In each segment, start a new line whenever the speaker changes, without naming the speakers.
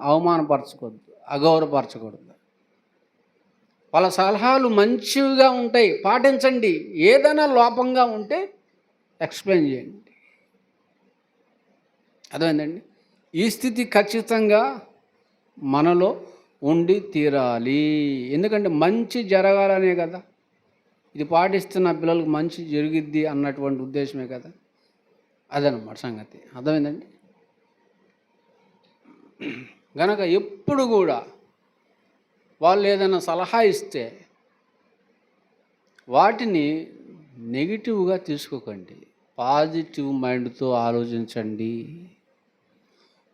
అవమానపరచకూడదు అగౌరవపరచకూడదు. వాళ్ళ సలహాలు మంచివిగా ఉంటాయి. పాటించండి. ఏదైనా లోపంగా ఉంటే ఎక్స్ప్లెయిన్ చేయండి. అర్థమైందండి? ఈ స్థితి ఖచ్చితంగా మనలో ఉండి తీరాలి. ఎందుకంటే మంచి జరగాలనే కదా. ఇది పాటిస్తున్న పిల్లలకు మంచి జరిగిద్ది అన్నటువంటి ఉద్దేశమే కదా. అదనమాట సంగతి. అర్థమైందండి? గనక ఎప్పుడు కూడా వాళ్ళు ఏదైనా సలహా ఇస్తే వాటిని నెగిటివ్గా తీసుకోకండి. పాజిటివ్ మైండ్తో ఆలోచించండి.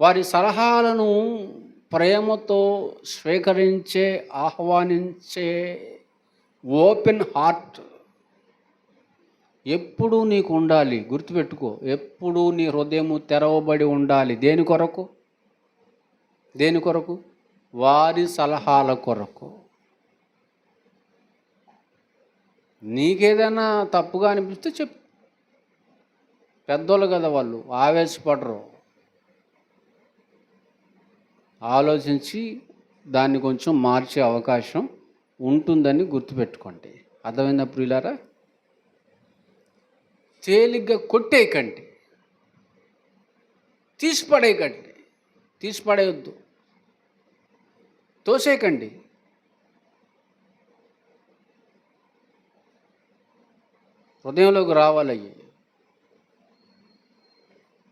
వారి సలహాలను ప్రేమతో స్వీకరించే ఆహ్వానించే ఓపెన్ హార్ట్ ఎప్పుడూ నీకు ఉండాలి. గుర్తుపెట్టుకో ఎప్పుడూ నీ హృదయము తెరవబడి ఉండాలి. దేని కొరకు? దేని కొరకు? వారి సలహాల కొరకు. నీకేదైనా తప్పుగా అనిపిస్తే చెప్పు. పెద్దోళ్ళు కదా వాళ్ళు ఆవేశపడరు. ఆలోచించి దాన్ని కొంచెం మార్చే అవకాశం ఉంటుందని గుర్తుపెట్టుకోండి. అర్థమైందా ప్రియులారా? తేలిగ్గా కొట్టేయకండి. తీసిపడేయకండి. తీసిపడేయొద్దు. పడేయొద్దు తోసేయకండి. హృదయంలోకి రావాలి అవి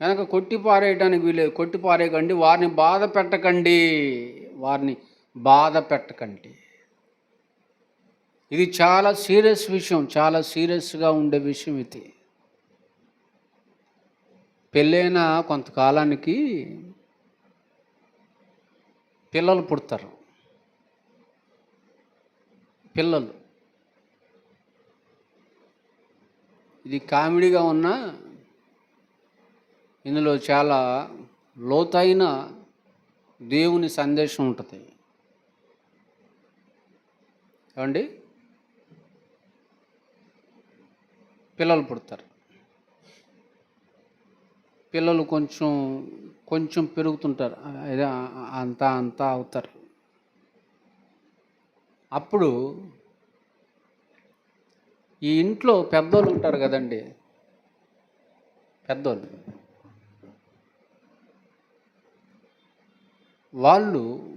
కనుక కొట్టి పారేయడానికి వీలేదు కొట్టి పారేయకండి. వారిని బాధ పెట్టకండి. వారిని బాధ పెట్టకండి. ఇది చాలా సీరియస్ విషయం. చాలా సీరియస్గా ఉండే విషయం ఇది. పెళ్ళైన కొంతకాలానికి పిల్లలు పుడతారు. పిల్లలు. ఇది కామెడీగా ఉన్నా ఇందులో చాలా లోతైన దేవుని సందేశం ఉంటుంది. ఏమండి? పిల్లలు పుడతారు. పిల్లలు కొంచెం కొంచెం పెరుగుతుంటారు. అదే అంతా అంతా అవుతారు. అప్పుడు ఈ ఇంట్లో పెద్దోళ్ళు ఉంటారు కదండి. పెద్దోళ్ళు. వాళ్ళు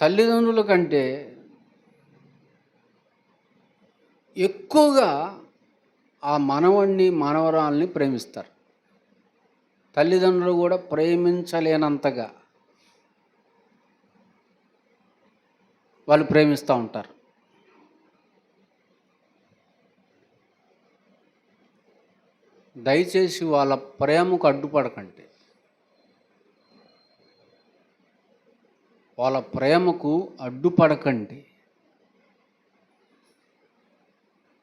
తల్లిదండ్రుల కంటే ఎక్కువగా ఆ మనవణ్ణి మనవరాల్ని ప్రేమిస్తారు. తల్లిదండ్రులు కూడా ప్రేమించలేనంతగా. వాళ్ళు ప్రేమిస్తూ ఉంటారు. దయచేసి వాళ్ళ ప్రేమకు అడ్డుపడకండి. వాళ్ళ ప్రేమకు అడ్డుపడకండి.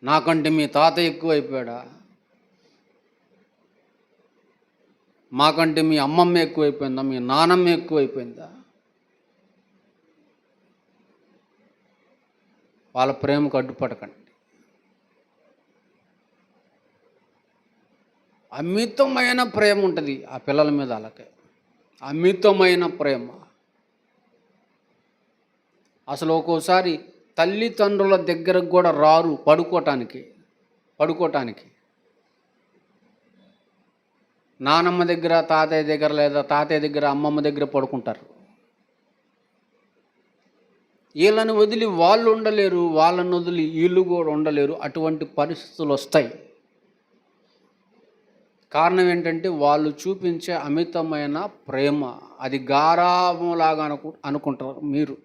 నాకంటే మీ తాత ఎక్కువైపోయాడా? మాకంటే మీ అమ్మమ్మ ఎక్కువైపోయిందా? మీ నానమ్మ ఎక్కువైపోయిందా? వాళ్ళ ప్రేమకు అడ్డుపడకండి. అమితమైన ప్రేమ ఉంటుంది ఆ పిల్లల మీద అలాగే అమితమైన ప్రేమ. అసలు ఒక్కోసారి తల్లిదండ్రుల దగ్గరకు కూడా రారు పడుకోవటానికి పడుకోవటానికి నానమ్మ దగ్గర తాతయ్య దగ్గర లేదా తాతయ్య దగ్గర అమ్మమ్మ దగ్గర పడుకుంటారు. వీళ్ళని వదిలి వాళ్ళు ఉండలేరు వాళ్ళని వదిలి వీళ్ళు కూడా ఉండలేరు. అటువంటి పరిస్థితులు వస్తాయి. కారణం ఏంటంటే వాళ్ళు చూపించే అమితమైన ప్రేమ. అది గారాభంలాగా అనుకు అనుకుంటారు మీరు.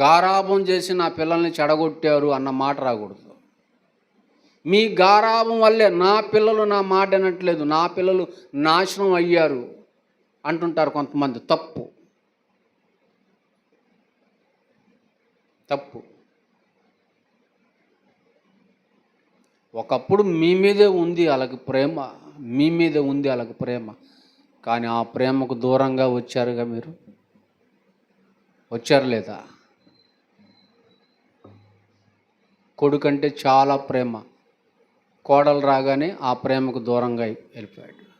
గారాభం చేసి నా పిల్లల్ని చెడగొట్టారు అన్న మాట రాకూడదు. మీ గారాభం వల్లే నా పిల్లలు నా మాట అనట్లేదు నా పిల్లలు నాశనం అయ్యారు అంటుంటారు కొంతమంది. తప్పు. తప్పు. ఒకప్పుడు మీ మీదే ఉంది వాళ్ళకి ప్రేమ మీ మీదే ఉంది వాళ్ళకి ప్రేమ. కానీ ఆ ప్రేమకు దూరంగా వచ్చారుగా మీరు? వచ్చారు లేదా? కొడుకంటే చాలా ప్రేమ. కోడలు రాగానే ఆ ప్రేమకు దూరంగా వెళ్ళిపోయాడు.